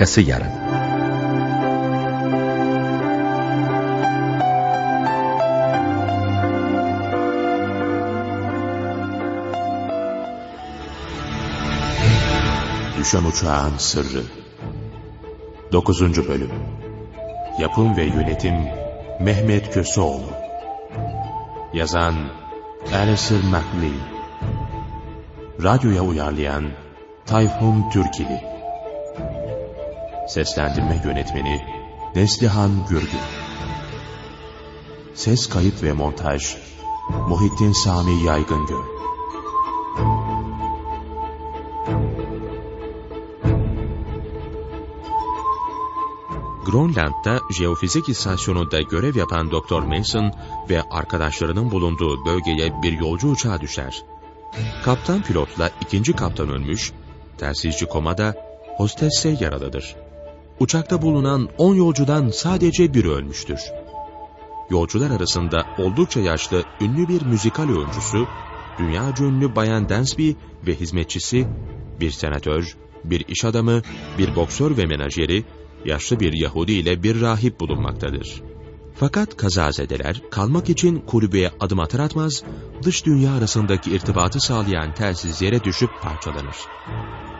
Arkası yarın. Düşen Uçağın Sırrı 9. Bölüm Yapım ve Yönetim Mehmet Köseoğlu Yazan Alistair MacLean Radyoya uyarlayan Tayfun Türkili Seslendirme Yönetmeni Neslihan Gürgün Ses Kayıt ve Montaj Muhittin Sami Yaygıngöl Grönland'da jeofizik istasyonunda görev yapan Dr. Mason ve arkadaşlarının bulunduğu bölgeye bir yolcu uçağı düşer. Kaptan pilotla ikinci kaptan ölmüş, telsizci komada, hostesse yaralıdır. Uçakta bulunan 10 yolcudan sadece biri ölmüştür. Yolcular arasında oldukça yaşlı ünlü bir müzikal oyuncusu, dünya ünlü Bayan Dansby ve hizmetçisi, bir senatör, bir iş adamı, bir boksör ve menajeri, yaşlı bir Yahudi ile bir rahip bulunmaktadır. Fakat kazazedeler kalmak için kulübeye adım atar atmaz, dış dünya arasındaki irtibatı sağlayan telsiz yere düşüp parçalanır.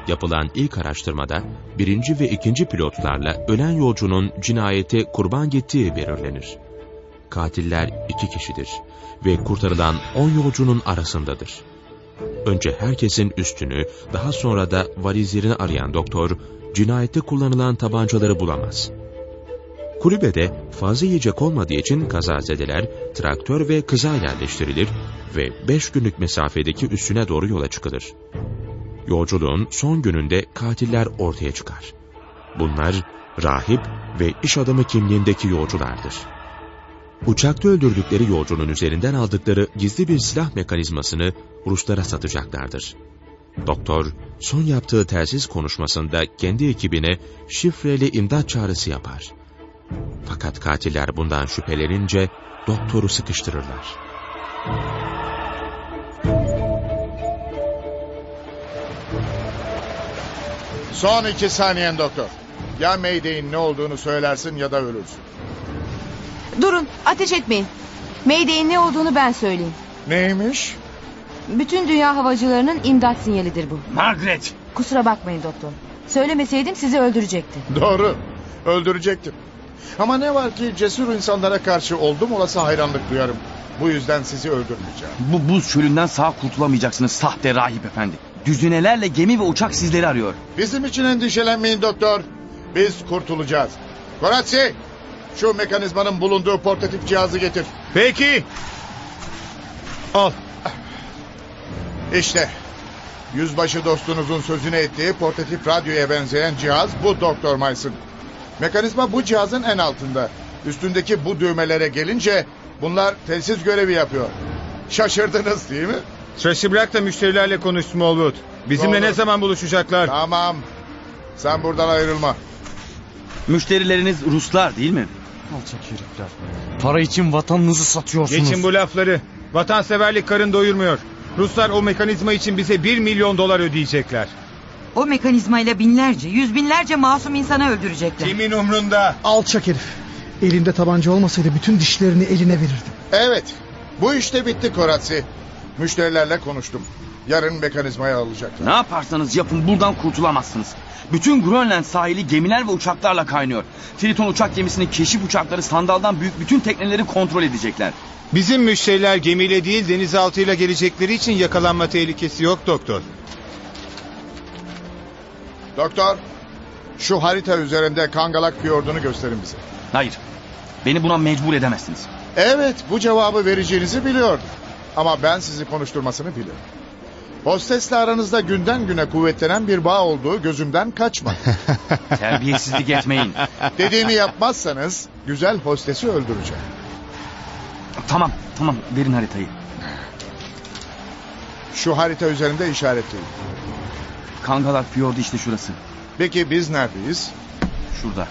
Yapılan ilk araştırmada birinci ve ikinci pilotlarla ölen yolcunun cinayete kurban gittiği belirlenir. Katiller iki kişidir ve kurtarılan on yolcunun arasındadır. Önce herkesin üstünü, daha sonra da valizlerini arayan doktor, cinayette kullanılan tabancaları bulamaz. Kulübede fazla yiyecek olmadığı için kazazedeler traktör ve kıza yerleştirilir ve 5 günlük mesafedeki üstüne doğru yola çıkılır. Yolculuğun son gününde katiller ortaya çıkar. Bunlar rahip ve iş adamı kimliğindeki yolculardır. Uçakta öldürdükleri yolcunun üzerinden aldıkları gizli bir silah mekanizmasını Ruslara satacaklardır. Doktor, son yaptığı telsiz konuşmasında kendi ekibine şifreli imdat çağrısı yapar. Fakat katiller bundan şüphelenince doktoru sıkıştırırlar. Son iki saniyen doktor. Ya Mayday'in ne olduğunu söylersin ya da ölürsün. Durun ateş etmeyin. Mayday'in ne olduğunu ben söyleyeyim. Neymiş? Bütün dünya havacılarının imdat sinyalidir bu. Margaret! Kusura bakmayın doktor. Söylemeseydim sizi öldürecekti. Doğru. Öldürecektim. Ama ne var ki cesur insanlara karşı oldum olası hayranlık duyarım. Bu yüzden sizi öldürmeyeceğim. Bu buz çölünden sağ kurtulamayacaksınız sahte rahip efendi. Düzinelerle gemi ve uçak sizleri arıyor. Bizim için endişelenmeyin doktor. Biz kurtulacağız. Koratsi, şu mekanizmanın bulunduğu portatif cihazı getir. Peki. Al. İşte. Yüzbaşı dostunuzun sözünü ettiği portatif radyoya benzeyen cihaz bu Doktor Mason. Mekanizma bu cihazın en altında. Üstündeki bu düğmelere gelince bunlar telsiz görevi yapıyor. Şaşırdınız değil mi? Trash'i bırak da müşterilerle konuş Smallwood. Bizimle Doğru. ne zaman buluşacaklar? Tamam. Sen buradan ayrılma. Müşterileriniz Ruslar değil mi? Alçak herifler. Para için vatanınızı satıyorsunuz. Geçin bu lafları. Vatanseverlik karın doyurmuyor. Ruslar o mekanizma için bize 1 milyon dolar ödeyecekler. O mekanizmayla binlerce, yüz binlerce masum insanı öldürecekler. Kimin umrunda? Alçak herif. Elinde tabanca olmasaydı bütün dişlerini eline verirdim. Evet. Bu işte bitti Koratsi. Müşterilerle konuştum. Yarın mekanizmayı alacaklar. Ne yaparsanız yapın buradan kurtulamazsınız. Bütün Grönland sahili gemiler ve uçaklarla kaynıyor. Triton uçak gemisinin keşif uçakları sandaldan büyük bütün tekneleri kontrol edecekler. Bizim müşteriler gemiyle değil denizaltıyla gelecekleri için yakalanma tehlikesi yok doktor. Doktor, şu harita üzerinde Kangalak Fiyordu'nu gösterin bize. Hayır. Beni buna mecbur edemezsiniz. Evet, bu cevabı vereceğinizi biliyordum. Ama ben sizi konuşturmasını bilirim. Hostesle aranızda günden güne kuvvetlenen bir bağ olduğu gözümden kaçmadı. Terbiyesizlik etmeyin. Dediğimi yapmazsanız güzel hostesi öldüreceğim. Tamam, tamam. Verin haritayı. Şu harita üzerinde işaretleyin. Kangalak Fiyordu işte şurası. Peki biz neredeyiz? Şurada.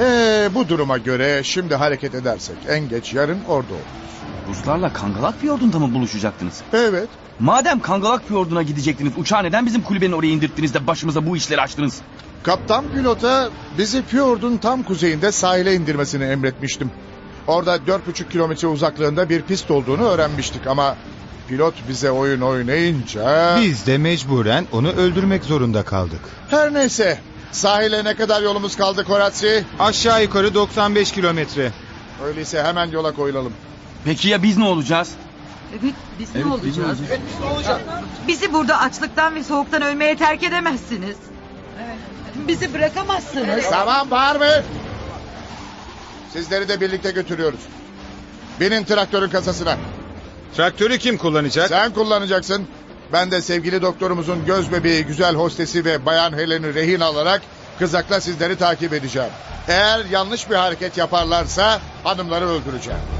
Ee, bu duruma göre şimdi hareket edersek en geç yarın orada olur. Ruslarla Kangalak Fiyordu'nda mı buluşacaktınız? Evet. Madem Kangalak Fiyordu'na gidecektiniz uçağı neden bizim kulübenin oraya indirttiniz de başımıza bu işleri açtınız? Kaptan pilota bizi Fjord'un tam kuzeyinde sahile indirmesini emretmiştim. Orada 4,5 kilometre uzaklığında bir pist olduğunu öğrenmiştik ama pilot bize oyun oynayınca... Biz de mecburen onu öldürmek zorunda kaldık. Her neyse sahile ne kadar yolumuz kaldı Koratsi? Aşağı yukarı 95 kilometre. Öyleyse hemen yola koyulalım. Peki ya biz ne olacağız? Evet biz Evet, ne biz ne olacağız? olacağız? Bizi burada açlıktan ve soğuktan ölmeye terk edemezsiniz. Bizi bırakamazsınız. Tamam bağırmayın. Sizleri de birlikte götürüyoruz. Binin traktörün kasasına. Traktörü kim kullanacak? Sen kullanacaksın. Ben de sevgili doktorumuzun göz bebeği, güzel hostesi ve bayan Helen'i rehin alarak kızakla sizleri takip edeceğim. Eğer yanlış bir hareket yaparlarsa hanımları öldüreceğim.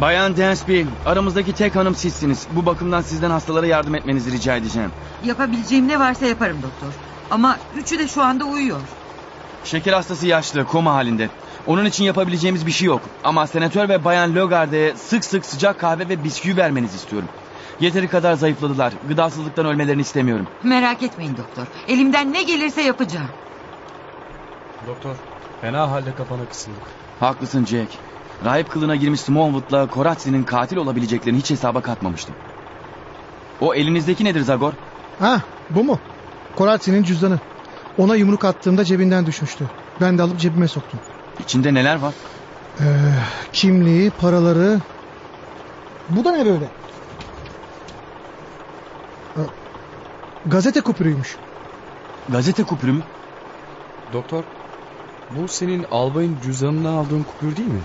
Bayan Dansby, aramızdaki tek hanım sizsiniz. Bu bakımdan sizden hastalara yardım etmenizi rica edeceğim. Yapabileceğim ne varsa yaparım doktor. Ama üçü de şu anda uyuyor. Şeker hastası yaşlı, koma halinde. Onun için yapabileceğimiz bir şey yok. Ama senatör ve bayan Logarde'ye sık sık sıcak kahve ve bisküvi vermenizi istiyorum. Yeteri kadar zayıfladılar. Gıdasızlıktan ölmelerini istemiyorum. Merak etmeyin doktor. Elimden ne gelirse yapacağım. Doktor, fena halde kapana kısıldık. Haklısın Jack. Rahip kılığına girmiş Smallwood'la Koratsi'nin katil olabileceklerini hiç hesaba katmamıştım. O elinizdeki nedir Zagor? Ha bu mu? Koratsi'nin cüzdanı. Ona yumruk attığımda cebinden düşmüştü. Ben de alıp cebime soktum. İçinde neler var? Ee, kimliği, paraları... Bu da ne böyle? Ee, Gazete kupürüymüş. Gazete kupürü mü? Doktor, bu senin albayın cüzdanından aldığın kupür değil mi?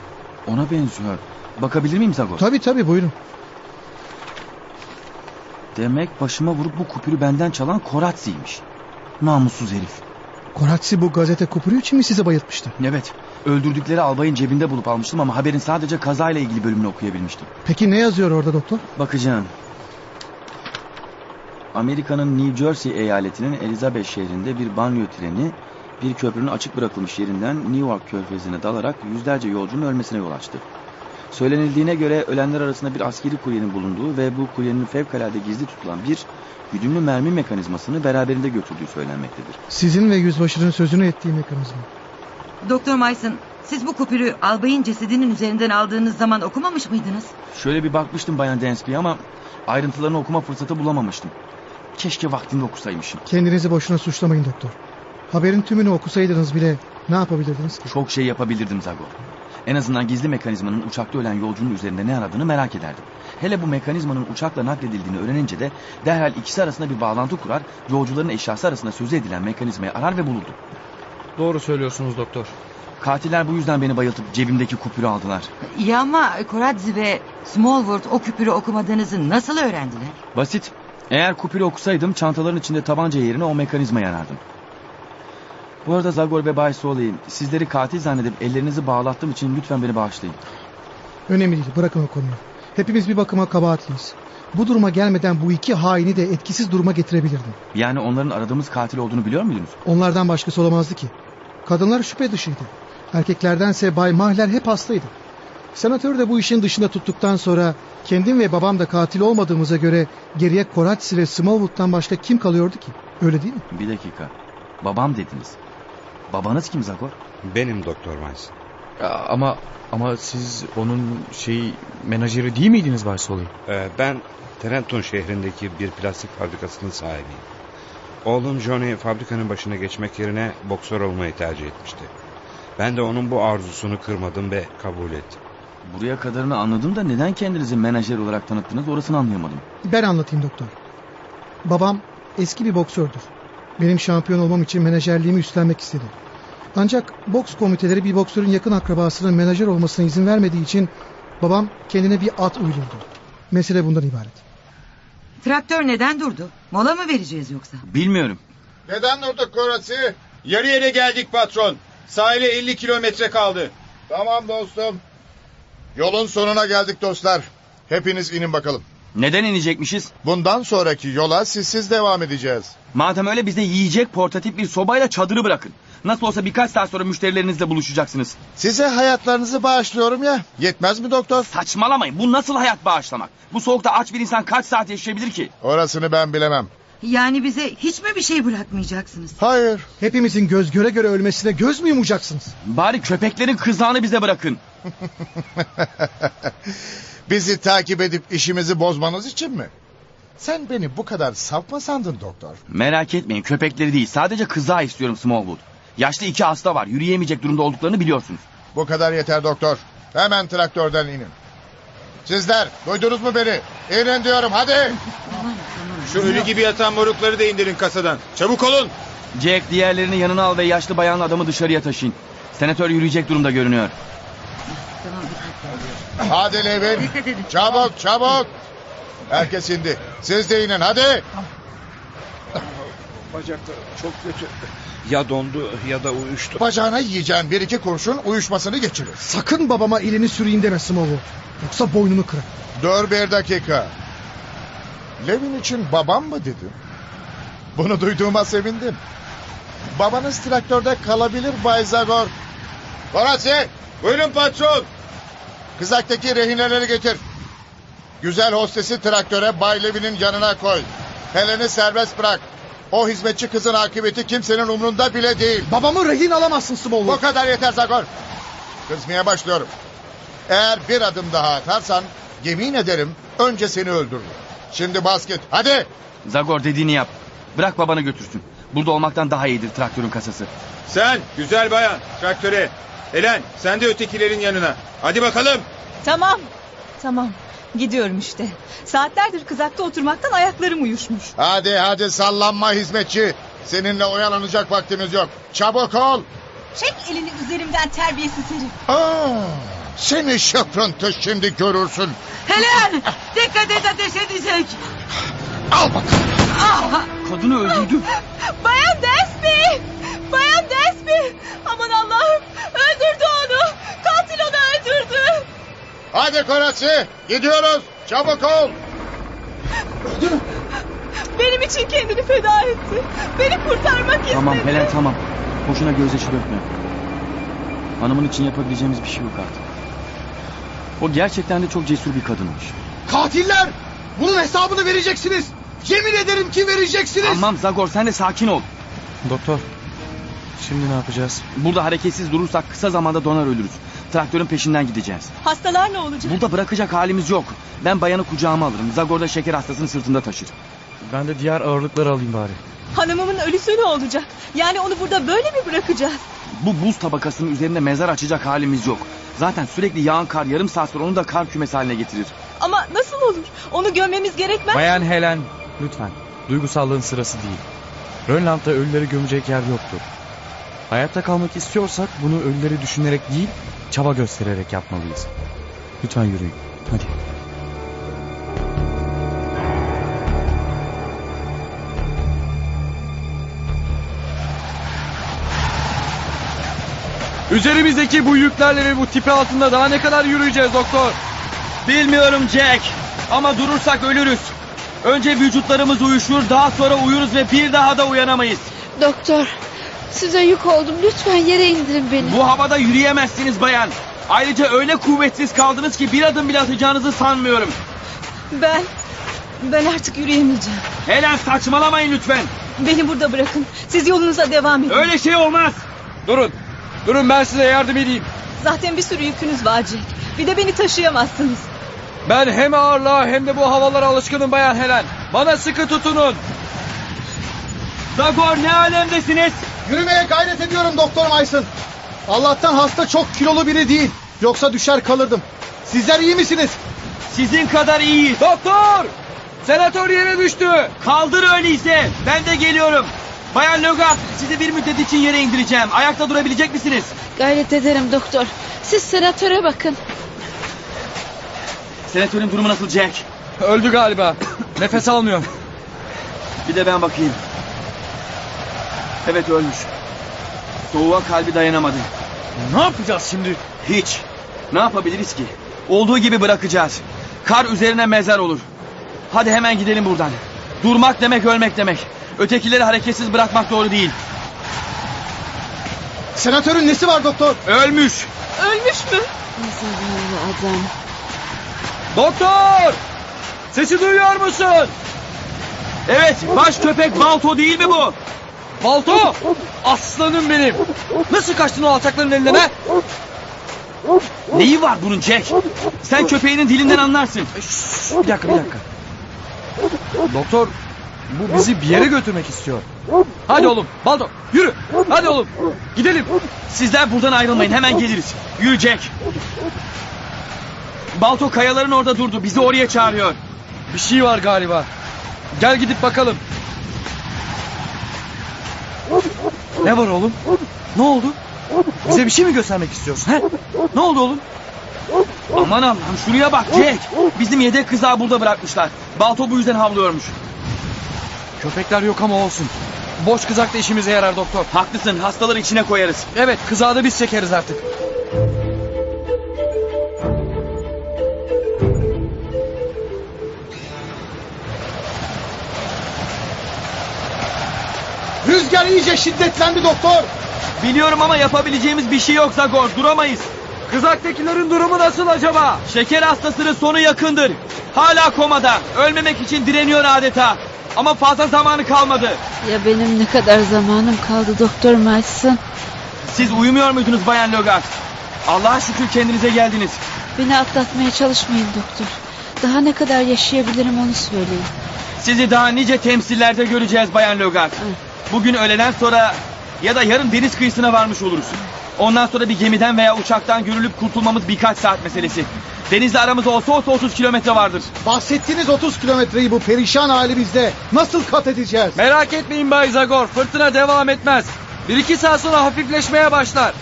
Ona benziyor. Bakabilir miyim Zagor? Tabii tabii buyurun. Demek başıma vurup bu kupürü benden çalan Koratsi'ymiş. Namussuz herif. Koratsi bu gazete kupürü için mi size bayıltmıştı? Evet. Öldürdükleri albayın cebinde bulup almıştım ama haberin sadece kazayla ilgili bölümünü okuyabilmiştim. Peki ne yazıyor orada doktor? Bakacağım. Amerika'nın New Jersey eyaletinin Elizabeth şehrinde bir banyo treni bir köprünün açık bırakılmış yerinden New York körfezine dalarak yüzlerce yolcunun ölmesine yol açtı. Söylenildiğine göre ölenler arasında bir askeri kuryenin bulunduğu ve bu kuryenin fevkalade gizli tutulan bir güdümlü mermi mekanizmasını beraberinde götürdüğü söylenmektedir. Sizin ve yüzbaşının sözünü ettiği mekanizma. Doktor Mason siz bu kupürü albayın cesedinin üzerinden aldığınız zaman okumamış mıydınız? Şöyle bir bakmıştım Bayan Dansby ama ayrıntılarını okuma fırsatı bulamamıştım. Keşke vaktinde okusaymışım. Kendinizi boşuna suçlamayın doktor. Haberin tümünü okusaydınız bile ne yapabilirdiniz ki? Çok şey yapabilirdim Zagor. En azından gizli mekanizmanın uçakta ölen yolcunun üzerinde ne aradığını merak ederdim. Hele bu mekanizmanın uçakla nakledildiğini öğrenince de derhal ikisi arasında bir bağlantı kurar, yolcuların eşyası arasında sözü edilen mekanizmayı arar ve bulurdum. Doğru söylüyorsunuz doktor. Katiller bu yüzden beni bayıltıp cebimdeki kupürü aldılar. İyi ama Koradzi ve Smallwood o küpürü okumadığınızı nasıl öğrendiler? Basit. Eğer kupürü okusaydım çantaların içinde tabanca yerine o mekanizmayı arardım. Bu arada Zagor ve Bay Soley, sizleri katil zannedip ellerinizi bağlattığım için lütfen beni bağışlayın. Önemli değil bırakın o konuyu. Hepimiz bir bakıma kabahatliyiz. Bu duruma gelmeden bu iki haini de etkisiz duruma getirebilirdim. Yani onların aradığımız katil olduğunu biliyor muydunuz? Onlardan başkası olamazdı ki. Kadınlar şüphe dışıydı. Erkeklerdense Bay Mahler hep hastaydı. Senatör de bu işin dışında tuttuktan sonra kendim ve babam da katil olmadığımıza göre geriye Koratsi ve Smallwood'dan başka kim kalıyordu ki? Öyle değil mi? Bir dakika. Babam dediniz. Babanız kim Zagor? Benim Doktor. Ya, ama ama siz onun şey menajeri değil miydiniz Bay Soley? Ee, ben Trenton şehrindeki bir plastik fabrikasının sahibiyim. Oğlum Johnny fabrikanın başına geçmek yerine boksör olmayı tercih etmişti. Ben de onun bu arzusunu kırmadım ve kabul ettim. Buraya kadarını anladım da neden kendinizi menajer olarak tanıttınız orasını anlayamadım. Ben anlatayım doktor. Babam eski bir boksördür. Benim şampiyon olmam için menajerliğimi üstlenmek istedi. Ancak boks komiteleri bir boksörün yakın akrabasının menajer olmasına izin vermediği için babam kendine bir at uydurdu. Mesele bundan ibaret. Traktör neden durdu? Mola mı vereceğiz yoksa? Bilmiyorum. Neden durduk Koratsi? Yarı yere geldik patron. Sahile 50 kilometre kaldı. Tamam dostum. Yolun sonuna geldik dostlar. Hepiniz inin bakalım. Neden inecekmişiz? Bundan sonraki yola sizsiz devam edeceğiz. Madem öyle bize yiyecek portatif bir sobayla çadırı bırakın. Nasıl olsa birkaç saat sonra müşterilerinizle buluşacaksınız. Size hayatlarınızı bağışlıyorum ya. Yetmez mi doktor? Saçmalamayın. Bu nasıl hayat bağışlamak? Bu soğukta aç bir insan kaç saat yaşayabilir ki? Orasını ben bilemem. Yani bize hiç mi bir şey bırakmayacaksınız? Hayır. Hepimizin göz göre göre ölmesine göz mü yumacaksınız? Bari köpeklerin kızağını bize bırakın. Bizi takip edip işimizi bozmanız için mi? Sen beni bu kadar saf mı sandın doktor? Merak etmeyin köpekleri değil. Sadece kızağı istiyorum Smallwood. Yaşlı iki hasta var. Yürüyemeyecek durumda olduklarını biliyorsunuz. Bu kadar yeter doktor. Hemen traktörden inin. Sizler duydunuz mu beni? İnin diyorum hadi. Şu ölü gibi yatan morukları da indirin kasadan. Çabuk olun. Jack diğerlerini yanına al ve yaşlı bayanla adamı dışarıya taşıyın. Senatör yürüyecek durumda görünüyor. Hadi Levin. Çabuk çabuk. Herkes indi. Siz de inin hadi. Bacakları çok kötü. Ya dondu ya da uyuştu. Bacağına yiyeceğin bir iki kurşun uyuşmasını geçirir. Sakın babama elini süreyim deme Smallwood. Yoksa boynunu kırar. Dur bir dakika. Levin için babam mı dedin? Bunu duyduğuma sevindim. Babanız traktörde kalabilir Bay Zagor. Horace, Buyurun patron. kızaktaki rehineleri getir. Güzel hostesi traktöre Bay Levin'in yanına koy. Helen'i serbest bırak. O hizmetçi kızın akıbeti kimsenin umrunda bile değil. Babamı rehin alamazsın Bu Smallwood. kadar yeter Zagor. Kızmaya başlıyorum. Eğer bir adım daha atarsan yemin ederim önce seni öldürürüm. Şimdi basket hadi. Zagor dediğini yap. Bırak babanı götürsün. Burada olmaktan daha iyidir traktörün kasası. Sen güzel bayan traktöre. Helen sen de ötekilerin yanına. Hadi bakalım. Tamam. Tamam. Gidiyorum işte. Saatlerdir kızakta oturmaktan ayaklarım uyuşmuş. Hadi hadi sallanma hizmetçi. Seninle oyalanacak vaktimiz yok. Çabuk ol. Çek elini üzerimden terbiyesiz herif. Aa, seni şıprıntı şimdi görürsün. Helen! Dikkat et ateş edecek. Al bakalım. Ah! Kadını öldürdü. Bayan Desby! Bayan Desby! Aman Allah'ım! Öldürdü onu! Katil onu öldürdü! Hadi Koraçi gidiyoruz. Çabuk ol. Benim için kendini feda etti. Beni kurtarmak istedi. Tamam Helen tamam. Boşuna gözyaşı dökme. Hanımın için yapabileceğimiz bir şey yok artık. O gerçekten de çok cesur bir kadınmış. Katiller! Bunun hesabını vereceksiniz. Yemin ederim ki vereceksiniz. Tamam Zagor sen de sakin ol. Doktor. Şimdi ne yapacağız? Burada hareketsiz durursak kısa zamanda donar ölürüz. Traktörün peşinden gideceğiz. Hastalar ne olacak? Burada bırakacak halimiz yok. Ben bayanı kucağıma alırım. Zagor da şeker hastasını sırtında taşır. Ben de diğer ağırlıkları alayım bari. Hanımımın ölüsü ne olacak? Yani onu burada böyle mi bırakacağız? Bu buz tabakasının üzerinde mezar açacak halimiz yok. Zaten sürekli yağan kar yarım saat sonra onu da kar kümesi haline getirir. Ama nasıl olur? Onu gömmemiz gerekmez. Bayan Helen lütfen. Duygusallığın sırası değil. Rönland'da ölüleri gömecek yer yoktur. Hayatta kalmak istiyorsak bunu ölüleri düşünerek değil, çaba göstererek yapmalıyız. Lütfen yürüyün. Hadi. Üzerimizdeki bu yüklerle ve bu tipi altında daha ne kadar yürüyeceğiz doktor? Bilmiyorum Jack. Ama durursak ölürüz. Önce vücutlarımız uyuşur, daha sonra uyuruz ve bir daha da uyanamayız. Doktor, size yük oldum. Lütfen yere indirin beni. Bu havada yürüyemezsiniz bayan. Ayrıca öyle kuvvetsiz kaldınız ki bir adım bile atacağınızı sanmıyorum. Ben... Ben artık yürüyemeyeceğim. Helen saçmalamayın lütfen. Beni burada bırakın. Siz yolunuza devam edin. Öyle şey olmaz. Durun. Durun ben size yardım edeyim. Zaten bir sürü yükünüz var Jack. Bir de beni taşıyamazsınız. Ben hem ağırlığa hem de bu havalara alışkınım bayan Helen. Bana sıkı tutunun. Zagor ne alemdesiniz? Yürümeye gayret ediyorum Doktor Mason. Allah'tan hasta çok kilolu biri değil. Yoksa düşer kalırdım. Sizler iyi misiniz? Sizin kadar iyi. Doktor! Senatör yere düştü. Kaldır öyleyse. Ben de geliyorum. Bayan Logat sizi bir müddet için yere indireceğim. Ayakta durabilecek misiniz? Gayret ederim doktor. Siz senatöre bakın. Senatörün durumu nasıl Jack? Öldü galiba. Nefes almıyor. Bir de ben bakayım. Evet ölmüş. Soğuğa kalbi dayanamadı. Ne yapacağız şimdi? Hiç. Ne yapabiliriz ki? Olduğu gibi bırakacağız. Kar üzerine mezar olur. Hadi hemen gidelim buradan. Durmak demek ölmek demek. Ötekileri hareketsiz bırakmak doğru değil. Senatörün nesi var doktor? Ölmüş. Ölmüş mü? Zavallı adam. Doktor! Sesi duyuyor musun? Evet, baş köpek Balto değil mi bu? Balto! Aslanım benim. Nasıl kaçtın o alçakların elinden ha? Neyi var bunun Jack? Sen köpeğinin dilinden anlarsın. Şşş, bir dakika bir dakika. Doktor bu bizi bir yere götürmek istiyor. Hadi oğlum Baldo yürü. Hadi oğlum gidelim. Sizler buradan ayrılmayın hemen geliriz. Yürü Jack. Balto kayaların orada durdu. Bizi oraya çağırıyor. Bir şey var galiba. Gel gidip bakalım. Ne var oğlum? Ne oldu? Bize bir şey mi göstermek istiyorsun? He? Ne oldu oğlum? Aman Allah'ım şuraya bak Jack. Bizim yedek kızağı burada bırakmışlar. Balto bu yüzden havlıyormuş. Köpekler yok ama olsun. Boş kızak da işimize yarar doktor. Haklısın hastaları içine koyarız. Evet kızağı da biz çekeriz artık. Rüzgar iyice şiddetlendi doktor. Biliyorum ama yapabileceğimiz bir şey yok Zagor. Duramayız. Kızaktakilerin durumu nasıl acaba? Şeker hastasının sonu yakındır. Hala komada. Ölmemek için direniyor adeta. Ama fazla zamanı kalmadı. Ya benim ne kadar zamanım kaldı Doktor Mason? Siz uyumuyor muydunuz Bayan Logar? Allah'a şükür kendinize geldiniz. Beni atlatmaya çalışmayın doktor. Daha ne kadar yaşayabilirim onu söyleyin. Sizi daha nice temsillerde göreceğiz Bayan Logar. Bugün öğleden sonra ya da yarın deniz kıyısına varmış oluruz. Ondan sonra bir gemiden veya uçaktan görülüp kurtulmamız birkaç saat meselesi. Denizle aramız olsa olsa 30 kilometre vardır. Bahsettiğiniz 30 kilometreyi bu perişan halimizde nasıl kat edeceğiz? Merak etmeyin Bay Zagor. Fırtına devam etmez. Bir iki saat sonra hafifleşmeye başlar.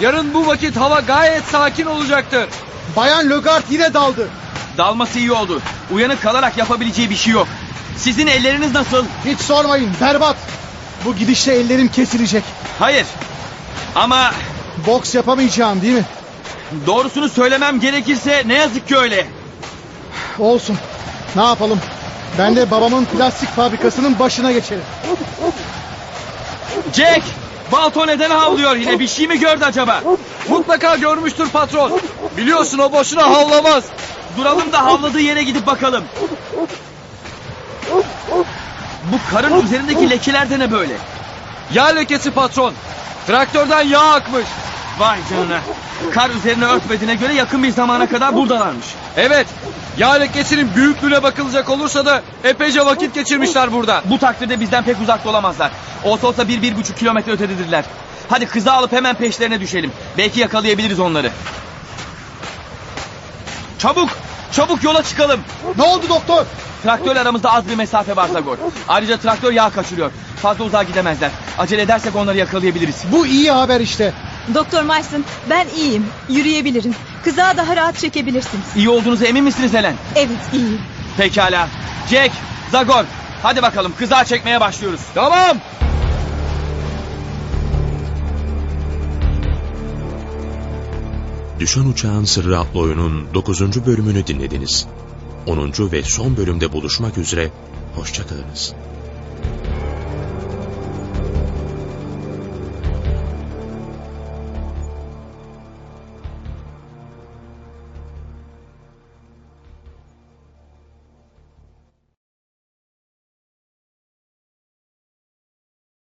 Yarın bu vakit hava gayet sakin olacaktır. Bayan Lögard yine daldı. Dalması iyi oldu. Uyanık kalarak yapabileceği bir şey yok. Sizin elleriniz nasıl? Hiç sormayın berbat. Bu gidişle ellerim kesilecek. Hayır. Ama Boks yapamayacağım değil mi? doğrusunu söylemem gerekirse ne yazık ki öyle. Olsun. Ne yapalım? Ben de babamın plastik fabrikasının başına geçerim. Jack! Balto neden havlıyor yine? Bir şey mi gördü acaba? Mutlaka görmüştür patron. Biliyorsun o boşuna havlamaz. Duralım da havladığı yere gidip bakalım. Bu karın üzerindeki lekeler de ne böyle? Yağ lekesi patron. Traktörden yağ akmış. Vay canına. Kar üzerine örtmediğine göre yakın bir zamana kadar buradalarmış. Evet. Yağ lekesinin büyüklüğüne bakılacak olursa da epeyce vakit geçirmişler burada. Bu takdirde bizden pek uzakta olamazlar. Olsa olsa bir, bir buçuk kilometre ötededirler. Hadi kızı alıp hemen peşlerine düşelim. Belki yakalayabiliriz onları. Çabuk! Çabuk yola çıkalım. Ne oldu doktor? Traktörle aramızda az bir mesafe var Zagor. Ayrıca traktör yağ kaçırıyor. Fazla uzağa gidemezler. Acele edersek onları yakalayabiliriz. Bu iyi haber işte. Doktor Mason ben iyiyim. Yürüyebilirim. Kızağı daha rahat çekebilirsiniz. İyi olduğunuza emin misiniz Helen? Evet iyiyim. Pekala. Jack, Zagor. Hadi bakalım kızağı çekmeye başlıyoruz. Tamam. Düşen Uçağın Sırrı adlı oyunun 9. bölümünü dinlediniz. 10. ve son bölümde buluşmak üzere, hoşçakalınız.